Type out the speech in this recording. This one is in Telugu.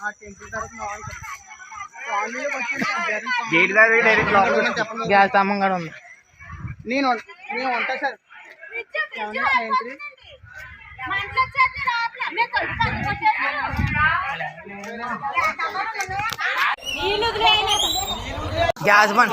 ఆ టెంపుల్ గేట్ దగ్గర డైరెక్ట్ గ్యాస్ స్తంభం కూడా ఉంది. నేను నేను ఉంటా సార్. Three gas bund.